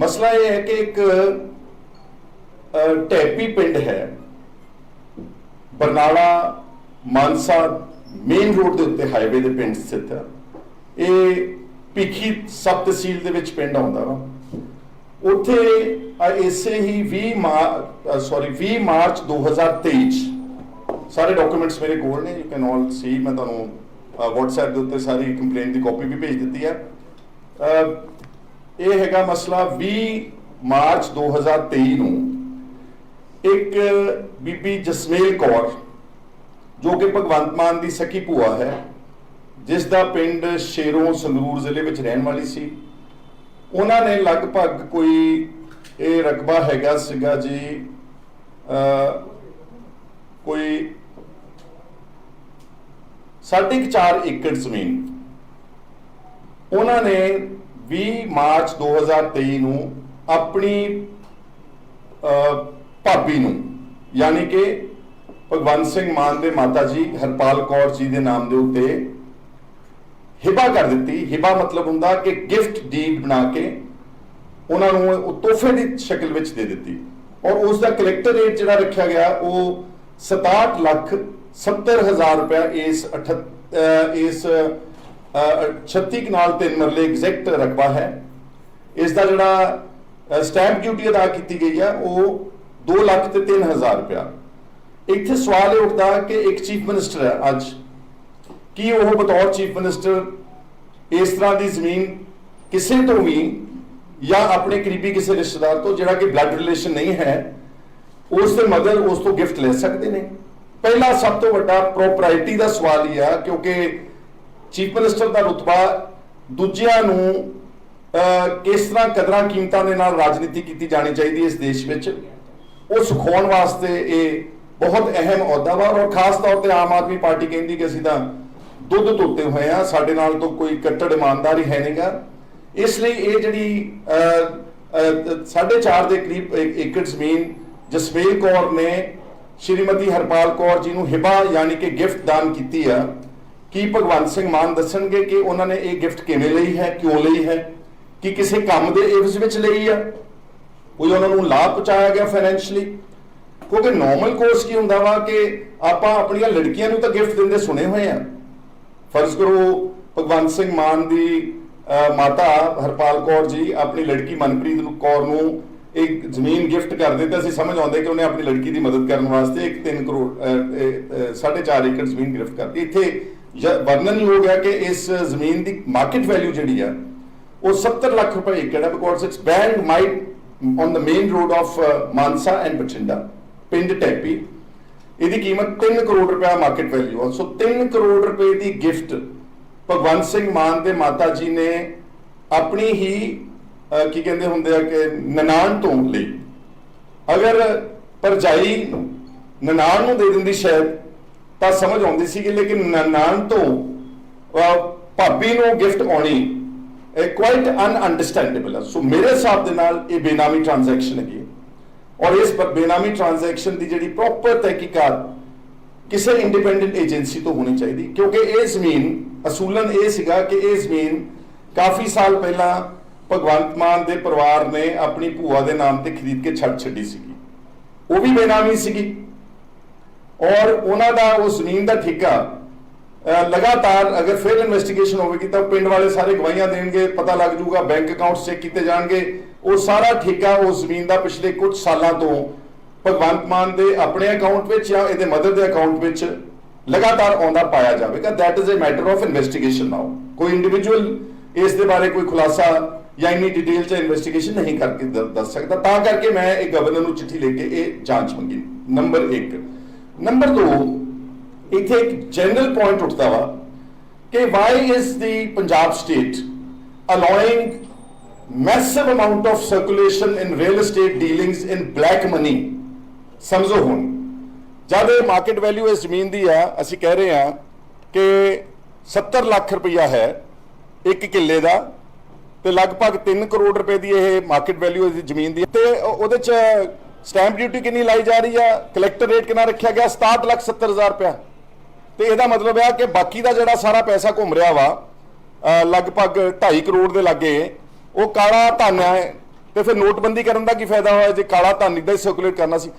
ਮਸਲਾ ਇਹ ਹੈ ਕਿ ਇੱਕ ਅ, ਢੈਪੀ ਪਿੰਡ ਹੈ। ਬਰਨਾਲਾ ਮਾਨਸਾ ਮੇਨ ਰੋਡ ਦੇ ਉੱਤੇ ਹਾਈਵੇ ਦੇ ਪਿੰਡ ਸਥਿਤ ਹੈ। ਇਹ ਭਿੱਖੀ ਸਬ ਤਹਿਸੀਲ ਦੇ ਵਿੱਚ ਪਿੰਡ ਆਉਂਦਾ ਵਾ। ਉੱਥੇ ਇਸੇ ਹੀ 20 ਮਾਰ ਸੌਰੀ 20 ਮਾਰਚ 2023 'ਚ ਸਾਰੇ ਡਾਕੂਮੈਂਟਸ ਮੇਰੇ ਕੋਲ ਨੇ ਯੂ ਕੈਨ ਆਲ ਸੀ ਮੈਂ ਤੁਹਾਨੂੰ WhatsApp ਦੇ ਉੱਤੇ ਸਾਰੀ ਕੰਪਲੇਂਟ ਦੀ ਕਾਪੀ ਵੀ ਭੇਜ ਦਿੱਤੀ ਹੈ। ਇਹ ਹੈਗਾ ਮਸਲਾ 20 ਮਾਰਚ 2023 ਨੂੰ। ਇੱਕ ਬੀਬੀ ਜਸਮੇਲ ਕੌਰ, ਜੋ ਕਿ ਭਗਵੰਤ ਮਾਨ ਦੀ ਸਕੀ ਭੂਆ ਹੈ, ਜਿਸ ਦਾ ਪਿੰਡ ਸ਼ੇਰੋਂ ਸੰਗਰੂਰ ਜ਼ਿਲ੍ਹੇ ਵਿੱਚ ਰਹਿਣ ਵਾਲੀ ਸੀ। ਉਹਨਾਂ ਨੇ ਲਗਭਗ ਕੋਈ ਇਹ ਰਕਬਾ ਹੈਗਾ ਸੀਗਾ ਜੀ ਅ ਕੋਈ ਸਾਢੇ ਕੁ ਚਾਰ ਏਕੜ ਜ਼ਮੀਨ। ਉਹਨਾਂ ਨੇ 20 ਮਾਰਚ 2023 ਨੂੰ ਆਪਣੀ ਅ, ਭਾਬੀ ਨੂੰ ਯਾਨੀ ਕਿ ਭਗਵੰਤ ਸਿੰਘ ਮਾਨ ਦੇ ਮਾਤਾ ਜੀ ਹਰਪਾਲ ਕੌਰ ਜੀ ਦੇ ਨਾਮ ਦੇ ਉੱਤੇ ਹਿਬਾ ਕਰ ਦਿੱਤੀ। ਹਿਬਾ ਮਤਲਬ ਹੁੰਦਾ ਕਿ ਗਿਫਟ ਡੀਡ ਬਣਾ ਕੇ ਉਹਨਾਂ ਨੂੰ ਉਹ ਤੋਹਫੇ ਦੀ ਸ਼ਕਲ ਵਿੱਚ ਦੇ ਦਿੱਤੀ। ਔਰ ਉਸ ਦਾ ਕਲੈਕਟਰ ਰੇਟ ਜਿਹੜਾ ਰੱਖਿਆ ਗਿਆ ਉਹ 67 ਲੱਖ 70 ਹਜ਼ਾਰ ਰੁਪਇਆ ਇਸ ਅਠ- ਇਸ 36 ਕਨਾਲ ਤਿੰਨ ਮਰਲੇ ਐਗਜ਼ੈਕਟ ਰਕਬਾ ਹੈ। ਇਸ ਦਾ ਜਿਹੜਾ ਸਟੈਂਪ ਡਿਊਟੀ ਅਦਾ ਕੀਤੀ ਗਈ ਹੈ ਉਹ 2 ਲੱਖ ਤੇ 3 ਹਜ਼ਾਰ ਰੁਪਇਆ। ਇੱਥੇ ਸਵਾਲ ਇਹ ਉੱਠਦਾ ਕਿ ਇੱਕ ਚੀਫ ਮਿਨਿਸਟਰ ਹੈ ਅੱਜ। ਕੀ ਉਹ ਬਤੌਰ ਚੀਫ ਮਿਨਿਸਟਰ ਇਸ ਤਰ੍ਹਾਂ ਦੀ ਜ਼ਮੀਨ ਕਿਸੇ ਤੋਂ ਵੀ ਜਾਂ ਆਪਣੇ ਕਰੀਬੀ ਕਿਸੇ ਰਿਸ਼ਤੇਦਾਰ ਤੋਂ, ਜਿਹੜਾ ਕਿ ਬਲੱਡ ਰਿਲੇਸ਼ਨ ਨਹੀਂ ਹੈ, ਉਸ ਦੇ ਮਦਰ ਉਸ ਤੋਂ ਗਿਫਟ ਲੈ ਸਕਦੇ ਨੇ? ਪਹਿਲਾ ਸਭ ਤੋਂ ਵੱਡਾ ਪ੍ਰੋਪਰਾਇਟੀ ਦਾ ਸਵਾਲ ਹੀ ਆ, ਕਿਉਂਕਿ ਚੀਫ ਮਿਨਿਸਟਰ ਦਾ ਰੁਤਬਾ ਦੂਜਿਆਂ ਨੂੰ ਕਿਸ ਤਰ੍ਹਾਂ ਕਦਰਾਂ ਕੀਮਤਾਂ ਦੇ ਨਾਲ ਰਾਜਨੀਤੀ ਕੀਤੀ ਜਾਣੀ ਚਾਹੀਦੀ ਹੈ ਇਸ ਦੇਸ਼ ਵਿੱਚ। ਉਹ ਸਿਖਾਉਣ ਵਾਸਤੇ ਇਹ ਬਹੁਤ ਅਹਿਮ ਅਹੁਦਾ ਵਾ ਔਰ ਖਾਸ ਤੌਰ ਤੇ ਆਮ ਆਦਮੀ ਪਾਰਟੀ ਕਹਿੰਦੀ ਕਿ ਅਸੀਂ ਤਾਂ ਦੁੱਧ ਧੋਤੇ ਹੋਏ ਆ ਸਾਡੇ ਨਾਲ ਤੋਂ ਕੋਈ ਕੱਟੜ ਇਮਾਨਦਾਰੀ ਹੈ ਨਹੀਂਗਾ ਇਸ ਲਈ ਇਹ ਜਿਹੜੀ ਅਹ, ਅਹ, ਸਾਢੇ ਚਾਰ ਦੇ ਕਰੀਬ ਏਕੜ ਜ਼ਮੀਨ ਜਸਮੇਲ ਕੌਰ ਨੇ ਸ਼੍ਰੀਮਤੀ ਹਰਪਾਲ ਕੌਰ ਜੀ ਨੂੰ ਹਿਬਾ ਯਾਨੀ ਕਿ ਗਿਫਟ ਦਾਨ ਕੀਤੀ ਆ। ਕੀ ਭਗਵੰਤ ਸਿੰਘ ਮਾਨ ਦੱਸਣਗੇ ਕਿ ਉਹਨਾਂ ਨੇ ਇਹ ਗਿਫਟ ਕਿਵੇਂ ਲਈ ਹੈ, ਕਿਉਂ ਲਈ ਹੈ? ਕਿ ਕਿਸੇ ਕੰਮ ਦੇ ਇਵਜ਼ ਵਿੱਚ ਲਈ ਆ? ਕੋਈ ਉਹਨਾਂ ਨੂੰ ਲਾਭ ਪਹੁੰਚਾਇਆ ਗਿਆ ਫਾਈਨੈਂਸ਼ਲੀ ਕਿਉਂਕਿ ਨਾਰਮਲ ਕੋਰਸ ਕੀ ਹੁੰਦਾ ਵਾ ਕਿ ਆਪਾਂ ਆਪਣੀਆਂ ਲੜਕੀਆਂ ਨੂੰ ਤਾਂ ਗਿਫਟ ਦਿੰਦੇ ਸੁਣੇ ਹੋਏ ਆ। ਫਰਜ਼ ਕਰੋ ਭਗਵੰਤ ਸਿੰਘ ਮਾਨ ਦੀ ਮਾਤਾ ਹਰਪਾਲ ਕੌਰ ਜੀ ਆਪਣੀ ਲੜਕੀ ਮਨਪ੍ਰੀਤ ਕੌਰ ਨੂੰ ਇੱਕ ਜ਼ਮੀਨ ਗਿਫਟ ਕਰਦੇ ਤੇ ਅਸੀਂ ਸਮਝ ਆਉਂਦੇ ਕਿ ਉਹਨੇ ਆਪਣੀ ਲੜਕੀ ਦੀ ਮਦਦ ਕਰਨ ਵਾਸਤੇ ਇੱਕ 3 ਕਰੋੜ 4.5 ਏਕੜ ਜ਼ਮੀਨ ਗਿਫਟ ਕਰਤੀ। ਇੱਥੇ ਵਰਣਨ ਹੀ ਹੋ ਕਿ ਇਸ ਜ਼ਮੀਨ ਦੀ ਮਾਰਕੀਟ ਵੈਲਿਊ ਜਿਹੜੀ ਆ, ਉਹ 70 ਲੱਖ ਰੁਪਏ ਏਕੜ ਹੈ because it's band might on the main road of Mansa and Bathinda, ਪਿੰਡ ਟੈਪੀ। ਇਹਦੀ ਕੀਮਤ 3 ਕਰੋੜ ਰੁਪਏ ਮਾਰਕੀਟ ਵੈਲਿਊ ਆ। ਸੋ 3 ਕਰੋੜ ਰੁਪਏ ਦੀ ਗਿਫਟ ਭਗਵੰਤ ਸਿੰਘ ਮਾਨ ਦੇ ਮਾਤਾ ਜੀ ਨੇ ਆਪਣੀ ਹੀ ਕੀ ਕਹਿੰਦੇ ਹੁੰਦੇ ਆ ਕਿ ਨਨਾਣ ਤੋਂ ਲਈ। ਅਗਰ ਪਰਜਾਈ ਨਨਾਣ ਨੂੰ ਦੇ ਦਿੰਦੀ ਸ਼ਾਇਦ ਤਾਂ ਸਮਝ ਆਉਂਦੀ ਸੀ ਕਿ ਲੇਕਿਨ ਨਨਾਣ ਤੋਂ ਭਾਬੀ ਨੂੰ ਗਿਫਟ ਆਉਣੀ ਇਹ ਕੁਆਇਟ ਅਨਅੰਡਰਸਟੈਂਡੇਬਲ ਹੈ ਸੋ ਮੇਰੇ ਹਿਸਾਬ ਦੇ ਨਾਲ ਇਹ ਬੇਨਾਮੀ ਟ੍ਰਾਂਜੈਕਸ਼ਨ ਹੈਗੀ ਹੈ। ਔਰ ਇਸ ਬੇਨਾਮੀ ਟ੍ਰਾਂਜੈਕਸ਼ਨ ਦੀ ਜਿਹੜੀ ਪ੍ਰੋਪਰ ਤਹਿਕੀਕਾਤ ਕਿਸੇ ਇੰਡੀਪੈਂਡੈਂਟ ਏਜੰਸੀ ਤੋਂ ਹੋਣੀ ਚਾਹੀਦੀ। ਕਿਉਂਕਿ ਇਹ ਜ਼ਮੀਨ, ਅਸੂਲਨ ਇਹ ਸੀਗਾ ਕਿ ਇਹ ਜ਼ਮੀਨ ਕਾਫੀ ਸਾਲ ਪਹਿਲਾਂ ਭਗਵੰਤ ਮਾਨ ਦੇ ਪਰਿਵਾਰ ਨੇ ਆਪਣੀ ਭੂਆ ਦੇ ਨਾਮ ਤੇ ਖਰੀਦ ਕੇ ਛੱਡ ਛੱਡੀ ਸੀਗੀ। ਉਹ ਵੀ ਬੇਨਾਮੀ ਸੀਗੀ। ਔਰ ਉਹਨਾਂ ਦਾ ਉਹ ਜ਼ਮੀਨ ਦਾ ਠੇਕਾ ਲਗਾਤਾਰ ਅਗਰ ਫਿਰ ਇਨਵੈਸਟੀਗੇਸ਼ਨ ਹੋਵੇਗੀ ਤਾਂ ਪਿੰਡ ਵਾਲੇ ਸਾਰੇ ਗਵਾਹੀਆਂ ਦੇਣਗੇ, ਪਤਾ ਲੱਗ ਜਾਊਗਾ ਬੈਂਕ ਅਕਾਊਂਟਸ ਚੈੱਕ ਕੀਤੇ ਜਾਣਗੇ। ਉਹ ਸਾਰਾ ਠੇਕਾ ਉਸ ਜ਼ਮੀਨ ਦਾ ਪਿਛਲੇ ਕੁਝ ਸਾਲਾਂ ਤੋਂ ਭਗਵੰਤ ਮਾਨ ਦੇ ਆਪਣੇ ਅਕਾਊਂਟ ਵਿੱਚ ਜਾਂ ਇਹਦੇ ਮਦਰ ਦੇ ਅਕਾਊਂਟ ਵਿੱਚ ਲਗਾਤਾਰ ਆਉਂਦਾ ਪਾਇਆ ਜਾਵੇਗਾ। That is a matter of investigation now ਕੋਈ ਇੰਡੀਵਿਜੂਅਲ ਇਸ ਦੇ ਬਾਰੇ ਕੋਈ ਖੁਲਾਸਾ ਜਾਂ ਇੰਨੀ ਡਿਟੇਲ ਚ ਇਨਵੈਸਟੀਗੇਸ਼ਨ ਨਹੀਂ ਕਰਕੇ ਦੱਸ ਸਕਦਾ। ਤਾਂ ਕਰਕੇ ਮੈਂ ਇਹ ਗਵਰਨਰ ਨੂੰ ਚਿੱਠੀ ਲੈ ਕੇ ਇਹ ਜਾਂਚ ਮੰਗੀ। ਨੰਬਰ 1 ਨੰਬਰ 2 ਇੱਥੇ ਇੱਕ ਜਨਰਲ ਪੁਆਇੰਟ ਉੱਠਦਾ ਵਾ ਕਿ why is the Punjab state allowing massive amount of circulation in real estate dealings in black money ਸਮਝੋ ਹੁਣ ਜਦ ਇਹ ਮਾਰਕੀਟ ਵੈਲਿਊ ਇਸ ਜ਼ਮੀਨ ਦੀ ਆ, ਅਸੀਂ ਕਹਿ ਰਹੇ ਆ ਕਿ 70 ਲੱਖ ਰੁਪਈਆ ਹੈ ਇੱਕ ਕਿੱਲੇ ਦਾ ਤੇ ਲਗਭਗ 3 ਕਰੋੜ ਰੁਪਏ ਦੀ ਇਹ ਮਾਰਕੀਟ ਵੈਲਿਊ ਇਸ ਜ਼ਮੀਨ ਦੀ ਹੈ। ਤੇ ਉਹਦੇ ਚ ਸਟੈਂਪ ਡਿਊਟੀ ਕਿੰਨੀ ਲਾਈ ਜਾ ਰਹੀ ਆ? ਕਲੈਕਟਰ ਰੇਟ ਕਿੰਨਾ ਰੱਖਿਆ ਗਿਆ? 67 ਲੱਖ 70 ਹਜ਼ਾਰ ਰੁਪਇਆ। ਤੇ ਇਹਦਾ ਮਤਲਬ ਹੈ ਕਿ ਬਾਕੀ ਦਾ ਜਿਹੜਾ ਸਾਰਾ ਪੈਸਾ ਘੁੰਮ ਰਿਹਾ ਵਾ ਲਗਭਗ 2.5 ਕਰੋੜ ਦੇ ਲਾਗੇ, ਉਹ ਕਾਲਾ ਧਨ ਹੈ ਤੇ ਫਿਰ ਨੋਟਬੰਦੀ ਕਰਨ ਦਾ ਕੀ ਫਾਇਦਾ ਹੋਇਆ? ਜੇ ਕਾਲਾ ਧਨ ਇਦਾਂ ਹੀ ਸਰਕੂਲੇਟ ਕਰਨਾ ਸੀ।